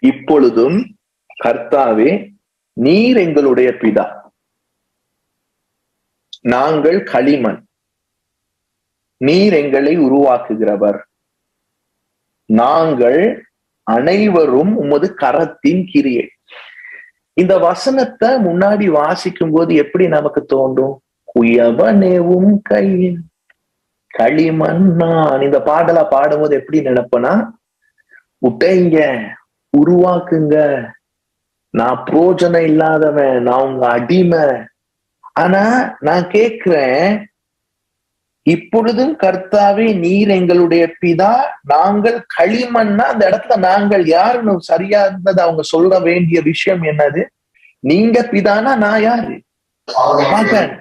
இப்பொழுதும் கர்த்தாவே நீர் எங்களுடைய பிதா. நாங்கள் களிமண். நீர் எங்களை உருவாக்குகிறவர். நாங்கள் அனைவரும் உமது கரத்தின் கிரியை. இந்த வசனத்தை முன்னாடி வாசிக்கும் போது எப்படி நமக்கு தோன்றும்? குயவனேவும் கையின் களிமண் நான். இந்த பாடலா பாடும்போது எப்படி நினைப்பனா விட்டேங்க உருவாக்குங்க. நான் புரோஜனம் இல்லாதவன் நான் உங்க அடிமை. ஆனா நான் கேக்குறேன் இப்பொழுதும் கர்த்தாவே நீர் எங்களுடைய பிதா நாங்கள் களிமண்ணா அந்த இடத்துல நாங்கள் யாருன்னு சரியா இருந்தது அவங்க சொல்ல வேண்டிய விஷயம் என்னது? நீங்க பிதானா நான் யாரு? மகன்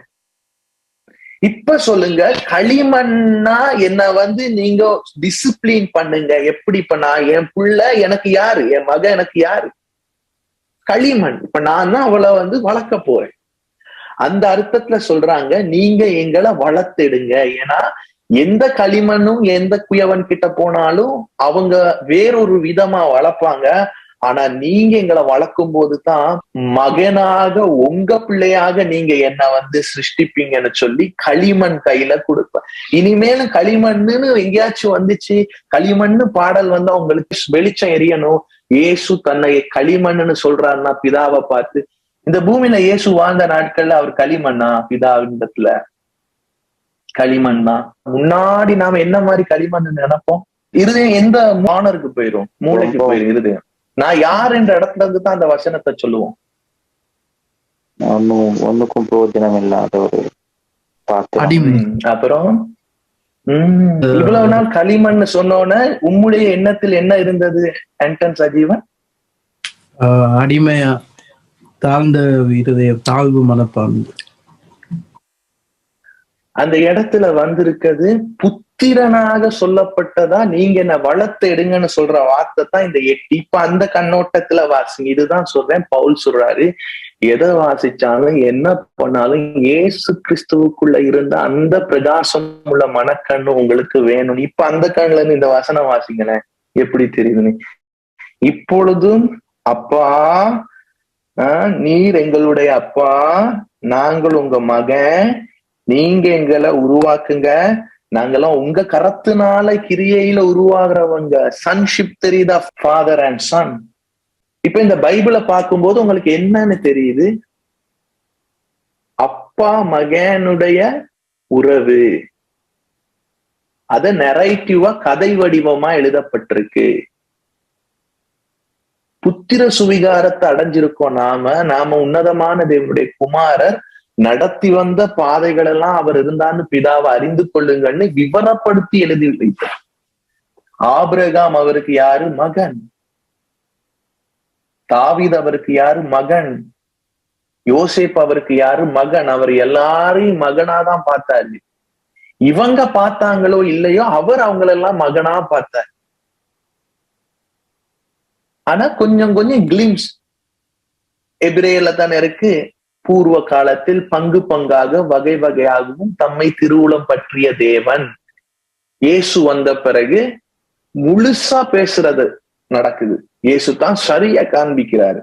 இப்ப சொல்லுங்க களிமண்ணா என்ன வந்து நீங்க டிசிப்ளின் பண்ணுங்க. எப்படி இப்ப நான் என் புள்ள எனக்கு யாரு? என் மகன் எனக்கு யாரு? களிமண். இப்ப நான் தான் அவளை வந்து வளர்க்க போறேன். அந்த அர்த்தத்துல சொல்றாங்க நீங்க எங்களை வளர்த்துடுங்க. ஏன்னா எந்த களிமண்ணும் எந்த குயவன் கிட்ட போனாலும் அவங்க வேறொரு விதமா வளர்ப்பாங்க. ஆனா நீங்க எங்களை வளர்க்கும் போதுதான் மகனாக உங்க பிள்ளையாக நீங்க என்ன வந்து சிருஷ்டிப்பீங்கன்னு சொல்லி களிமண் கையில கொடுப்பேன் இனிமேலும் களிமண்ணுன்னு எங்கேயாச்சும் வந்துச்சு களிமண்ணு பாடல் வந்து அவங்களுக்கு வெளிச்சம் எரியணும். இயேசு தன்னை களிமண்ணுன்னு சொல்றாருன்னா பிதாவை பார்த்து இந்த பூமியில இயேசு வாழ்ந்த நாட்கள்ல அவர் களிமண்ணா? பிதாவிடத்துல களிமண் தான் முன்னாடி நாம என்ன மாதிரி களிமண் நினைப்போம்? இருதயம் எந்த மானருக்கு போயிரும்? மூளைக்கு போயிரும் இருதயம். நான் யார் என்ற இடத்துல இருந்து தான் அந்த வசனத்தை சொல்லுவோம். ஒன்னும் ஒண்ணுக்கும் பிரயோஜனம் இல்லாத ஒரு அப்புறம்? உம் இவ்வளவு நாள் களிமண் சொன்னோன்னே உம்முடைய எண்ணத்தில் என்ன இருந்தது ஆண்டன் சஜீவன் ஆஹ் அடிமையா தாழ்ந்த இருதயம் தாழ்வு மனப்பான்மை. அந்த இடத்துல வந்திருக்கிறது புத்திரனாக சொல்லப்பட்டதா நீங்க என்ன வளர்த்து எடுங்கன்னு சொல்ற வார்த்தை தான் இந்த எட்டி. இப்ப அந்த கண்ணோட்டத்துல வாசிங்க. இதுதான் சொல்றேன். பவுல் சொல்றாரு எதை வாசிச்சாலும் என்ன பண்ணாலும் ஏசு கிறிஸ்துவுக்குள்ள இருந்த அந்த பிரகாசம் உள்ள மனக்கண்ணு உங்களுக்கு வேணும். இப்ப அந்த கண்ணுல இருந்து இந்த வசனம் வாசிங்களேன். எப்படி தெரியுதுன்னு? இப்பொழுதும் அப்பா நீர் எங்களுடைய அப்பா நாங்கள் உங்க மகன். நீங்க எங்களை உருவாக்குங்க. நாங்கெல்லாம் உங்க கரத்தினால கிரியையில உருவாகிறவங்க சன்ஷிப் தெரியுதா ஃபாதர் அண்ட் சன் இப்ப இந்த பைபிளை பார்க்கும்போது உங்களுக்கு என்னன்னு தெரியுது? அப்பா மகனுடைய உறவு. அத நெரைட்டிவா கதை வடிவமா எழுதப்பட்டிருக்கு. புத்திர சுவிகாரத்தை அடைஞ்சிருக்கோம் நாம. நாம உன்னதமான தேவனுடைய குமாரர் நடத்தி வந்த பாதைகள் எல்லாம் அவர் இருந்தான்னு பிதாவை அறிந்து கொள்ளுங்கள்னு விவரப்படுத்தி எழுதி வைத்தார். ஆபிரகாம் அவருக்கு யாரு? மகன். தாவித் அவருக்கு யாரு? மகன். யோசேப் அவருக்கு யாரு? மகன். அவர் எல்லாரையும் மகனாதான் பார்த்தாரு. இவங்க பார்த்தாங்களோ இல்லையோ அவர் அவங்களெல்லாம் மகனா பார்த்தார். ஆனா கொஞ்சம் கொஞ்சம் கிளிம்ஸ் எபிரேல தானே இருக்கு. பூர்வ காலத்தில் பங்கு பங்காக வகை வகையாகவும் தம்மை திருவுளம் பற்றிய தேவன். இயேசு வந்த பிறகு முழுசா பேசுறது நடக்குது. இயேசு தான் சரியா காண்பிக்கிறாரு.